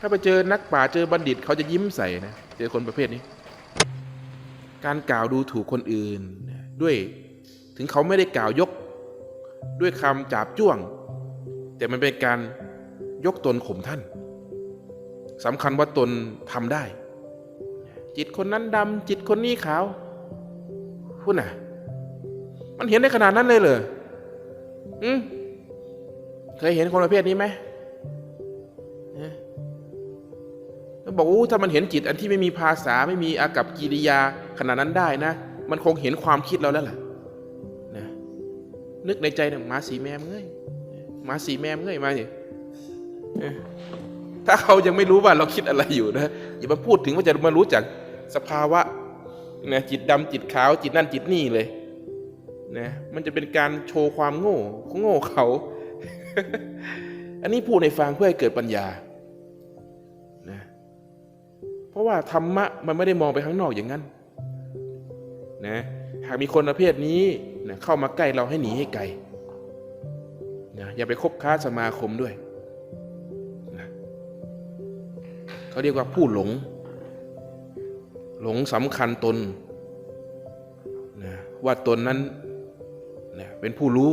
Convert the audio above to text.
ถ้าไปเจอนักป่าเจอบัณฑิตเขาจะยิ้มใส่นะเจอคนประเภทนี้ การกล่าวดูถูกคนอื่นด้วยถึงเขาไม่ได้กล่าวยกด้วยคำจาบจ้วง แต่มันเป็นการยกตนข่มท่านสำคัญว่าตนทำได้ จิตคนนั้นดำจิตคนนี้ขาวพูดน่ะ มันเห็นได้ขนาดนั้นเลยเหรออืมเคยเห็นคนประเภทนี้ไหม บอกอู้ถ้ามันเห็นจิตอันที่ไม่มีภาษาไม่มีอากับกิริยาขนาดนั้นได้นะ มันคงเห็นความคิดเราแล้วล่ะนะนึกในใจนี่ยหมาสีแมมเงยหมาสีแมมเงยมาสิถ้าเขายังไม่รู้ว่าเราคิดอะไรอยู่นะอย่ามาพูดถึงว่าจะมารู้จักสภาวะนะจิตดำจิตขาวจิตนั่นจิตนี่เลยนะมันจะเป็นการโชว์ความโง่โง่เขา อันนี้พูดในฟังเพื่อให้เกิดปัญญา เพราะว่าธรรมะมันไม่ได้มองไปข้างนอกอย่างนั้นนะหากมีคนประเภทนี้นะเข้ามาใกล้เราให้หนีให้ไกลนะอย่าไปคบค้าสมาคมด้วยนะเขาเรียกว่าผู้หลง หลงสำคัญตนนะว่าตนนั้นนะเป็นผู้รู้